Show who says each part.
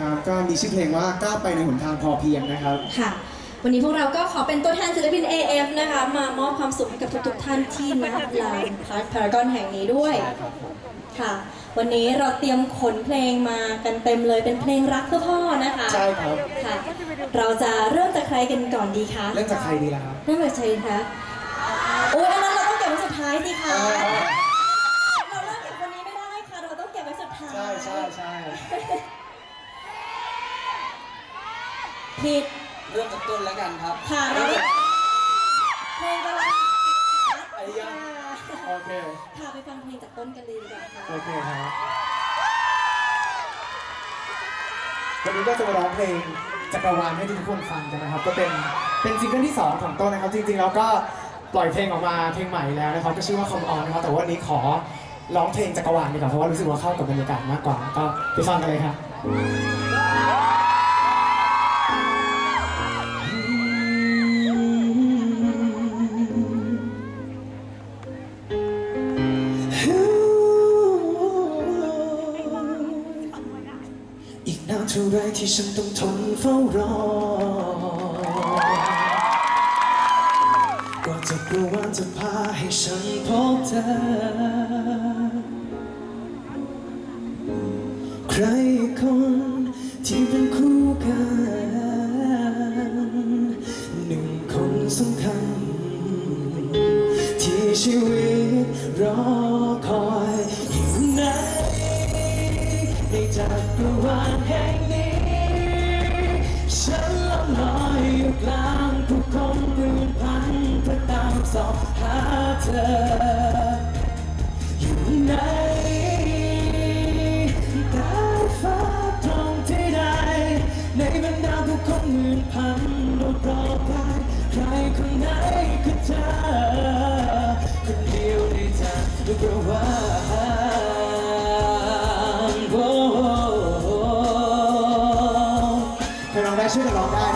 Speaker 1: ครับ ก็มีชื่อเพลงว่าก้าวไปในหนทางพอเพียงนะครับ
Speaker 2: ค่ะ วันนี้พวกเราก็ขอเป็นตัวแทนศิลปิน AF นะคะ มามอบความสุขให้กับทุกๆท่านที่ณลานพาร์ทพารากอนแห่งนี้ด้วย ค่ะ วันนี้เราเตรียมขนเพลงมากันเต็มเลยเป็นเพลงรักเพื่อพ่อนะคะ
Speaker 1: ใช่ครับ
Speaker 2: ค่ะ เราจะเริ่มจากใครกันก่อนดีคะ
Speaker 1: เริ่มจากใครดีล่ะครับ
Speaker 2: เริ่มจากใครคะโอ้ยอันนั้นเราต้องเก็บไว้สุดท้ายสิคะ
Speaker 1: เออ
Speaker 2: เราเริ่มจากคนนี้ไม่ได้ค่ะ เราต้องเก็บไว้สุดท้าย
Speaker 1: ใช่ใช่ใช่
Speaker 2: ผิด
Speaker 3: เริ่มจากต้นแล้วกันครับ
Speaker 2: ค่ะเราเพลงกำลัง
Speaker 1: ไอ้ยะโอเค
Speaker 2: ค่ะไปฟังเพลงจากต้นกันเลยดีกว่าค่ะ
Speaker 1: โอเคครับวันนี้ก็จะมาร้องเพลงจักรวาลให้ทุกคนฟังกันนะครับ ก็เป็นเป็นซิงเกิลที่ 2 ของต้นนะครับ จริงๆแล้วก็ปล่อยเพลงออกมาเพลงใหม่แล้วนะครับก็ชื่อว่า Come On นะครับแต่ว่าวันนี้ขอร้องเพลงจักรวาลดีกว่าเพราะว่ารู้สึกว่าเข้ากับบรรยากาศมากกว่า ก็ไปฟังกันเลยครับ ท่าไรที่ฉันต้องทนเฝ้ารอก็จะกลัวว่าจะพาให้ฉันพบเธอ ใครคนที่เป็นคู่กันหนึ่งคนสำคัญ ที่ชีวิตรอคอยอยู่ไหนในจักรวาลแห่ง ฉันล่องลอยอยู่กลางผู้คนหมื่นพันเพื่อตามสอบหาเธอ อยู่ไหนใต้ฟ้าตรงที่ใดในบรรดาผู้คนหมื่นพันโดดรอบกายใครคนไหนคือเธอคนเดียวในใจักรวาลโอ้โหใครร้ องได้ช่วยกันร้องได้นะครับ